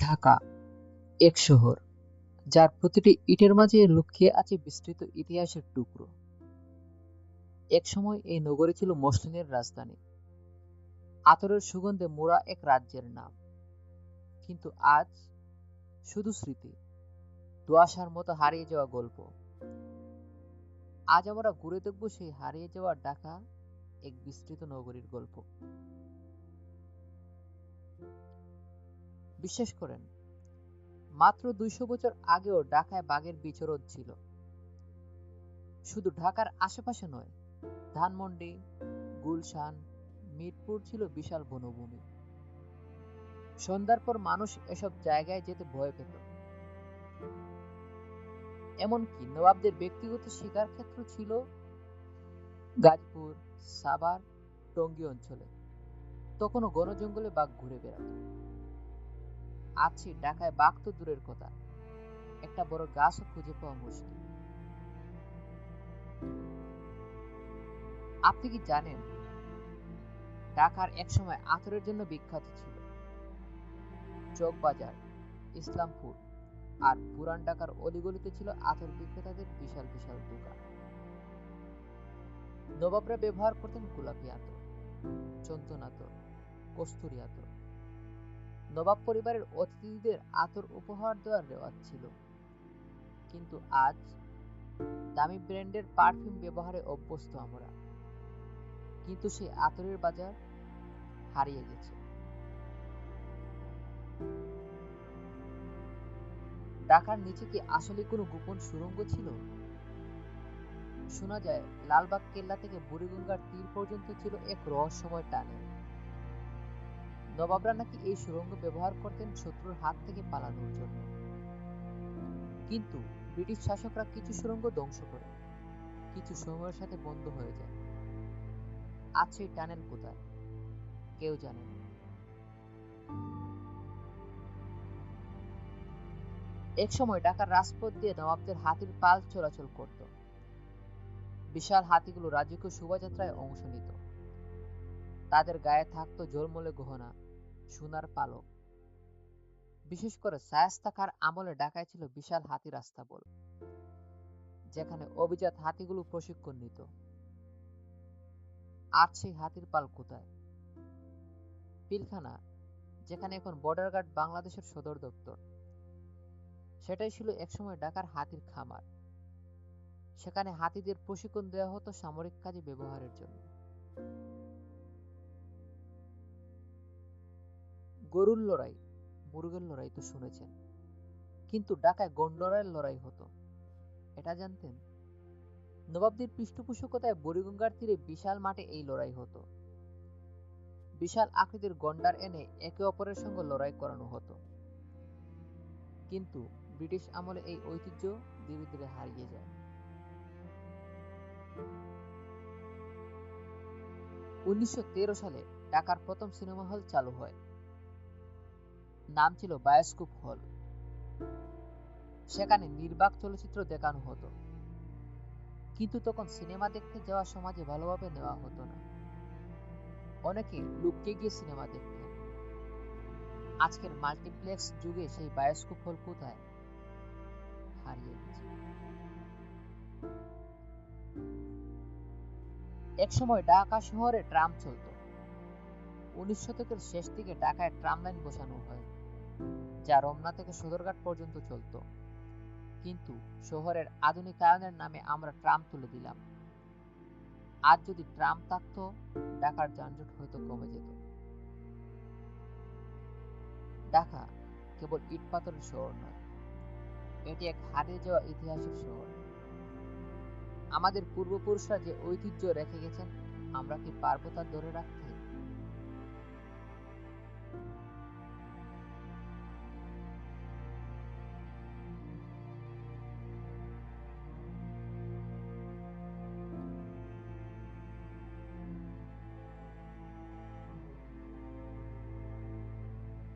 ঢাকা, এক শহর, যার প্রতিটি ইটের মাঝে লুকিয়ে আছে বিস্তৃত ইতিহাসের টুকরো। একসময় এই নগরী ছিল মসলিনের রাজধানী। আতরের সুগন্ধে মোড়া এক রাজ্যের নাম। কিন্তু আজ শুধু স্মৃতি দোয়াশার মতো হারিয়ে যাওয়া গল্প। আজ আমরা ঘুরে দেখব সেই হারিয়ে যাওয়া ঢাকা, এক বিস্তৃত নগরীর গল্প। বিশ্বাস করেন, মাত্র দুইশো বছর আগেও ঢাকায় বাঘের বিচরণ ছিল। শুধু ঢাকার আশেপাশে নয়, ধানমন্ডি, গুলশান, মিরপুর ছিল বিশাল বনভূমি। সন্ধ্যার পর মানুষ এসব জায়গায় যেতে ভয় পেত। এমনকি নবাবদের ব্যক্তিগত শিকার ক্ষেত্র ছিল গাজপুর, সাভার, টঙ্গী অঞ্চলে। তখনও গণজঙ্গলে বাঘ ঘুরে বেড়াত। আছে ঢাকায় বাঘ তো দূরের কথা। একটা বড় গাছও খুঁজে পাওয়া মুশকিল। আপনি কি জানেন, ঢাকার একসময় আতরের জন্য বিখ্যাত ছিল। চকবাজার, ইসলামপুর আর পুরান ঢাকার অলিগলিতে ছিল আতর বিক্রেতাদের বিশাল বিশাল দোকান। নবাবরা ব্যবহার করতেন গোলাপি আতর, চন্দন আতর, কস্তুরি আতর। নবাব পরিবারের অতিথিদের আতর উপহার দেওয়ার রেওয়াজ ছিল। কিন্তু আজ দামি ব্র্যান্ডের পারফিউম ব্যবহারে অভ্যস্ত আমরা। কিন্তু সেই আতরের বাজার হারিয়ে গেছে। ঢাকার নিচে কি আসলে কোনো গোপন সুরঙ্গ ছিল? শোনা যায়, লালবাগ কেল্লা থেকে বুড়িগঙ্গার তীর পর্যন্ত ছিল এক রহস্যময় টানেল। নবাবরা নাকি এই সুড়ঙ্গ ব্যবহার করতেন শত্রুর হাত থেকে পালানোর জন্য। কিন্তু ব্রিটিশ শাসকরা কিছু সুড়ঙ্গ ধ্বংস করে, কিছু সময়ের সাথে বন্ধ হয়ে যায়। আজ সেই টানেল কোথায়? কেউ জানে না। এক সময় ঢাকার রাজপথ দিয়ে নবাবদের হাতির পাল চলাচল করত। বিশাল হাতিগুলো রাজকীয় শোভাযাত্রায় অংশ নিত। তাদের গায়ে থাকতো জলমলে গহনা সোনার পালক। বিশেষ করে শায়েস্তা খার আমলে ঢাকায় ছিল বিশাল হাতি রাস্তা বল, যেখানে অভিজাত হাতিগুলো প্রশিক্ষণ নিত। আর সেই হাতির পাল কোথায়? পিলখানা, যেখানে এখন বর্ডার গার্ড বাংলাদেশের সদর দপ্তর। সেটাই ছিল একসময় ঢাকার হাতির খামার। সেখানে হাতিদের প্রশিক্ষণ দেওয়া হতো সামরিক কাজে ব্যবহারের জন্য। গরুর লড়াই, মুরগের লড়াই তো শুনেছেন। কিন্তু ঢাকায় গন্ডরার লড়াই হতো, এটা জানতেন? নবাবদের পৃষ্ঠপোষকতায় বুড়িগঙ্গার তীরে বিশাল মাঠে এই লড়াই হতো। বিশাল আকৃতির গন্ডার এনে একে অপরের সঙ্গে লড়াই করানো হতো। কিন্তু ব্রিটিশ আমলে এই ঐতিহ্য ধীরে ধীরে হারিয়ে যায়। উনিশশো তেরো সালে ঢাকার প্রথম সিনেমা হল চালু হয়। নাম ছিল বায়োস্কোপ হল। সেখানে নির্বাক চলচ্চিত্র দেখানো হতো। কিন্তু তখন সিনেমা দেখতে যাওয়া সমাজে ভালোভাবে নেওয়া হতো না। অনেকে লুকিয়ে গিয়ে সিনেমা দেখতেন। আজকের মাল্টিপ্লেক্স যুগে সেই বায়োস্কোপ হল কোথায়? হারিয়ে গেছে। একসময় ঢাকা শহরে ট্রাম চলত। উনিশ শতকের শেষ দিকে ঢাকায় ট্রাম লাইন বসানো হয়। যা রমনা থেকে সদরঘাট পর্যন্ত চলত। কিন্তু শহরের আধুনিকায়নের নামে আমরা ট্রাম তুলে দিলাম। আজ যদি ট্রাম থাকত, ঢাকার যানজট হয়তো কমে যেত। ঢাকা কেবল ইট পাথরের শহর নয়, এটি এক হারিয়ে যাওয়া ইতিহাসের শহর। আমাদের পূর্বপুরুষরা যে ঐতিহ্য রেখে গেছেন, আমরা কি পারব তা ধরে রাখতে?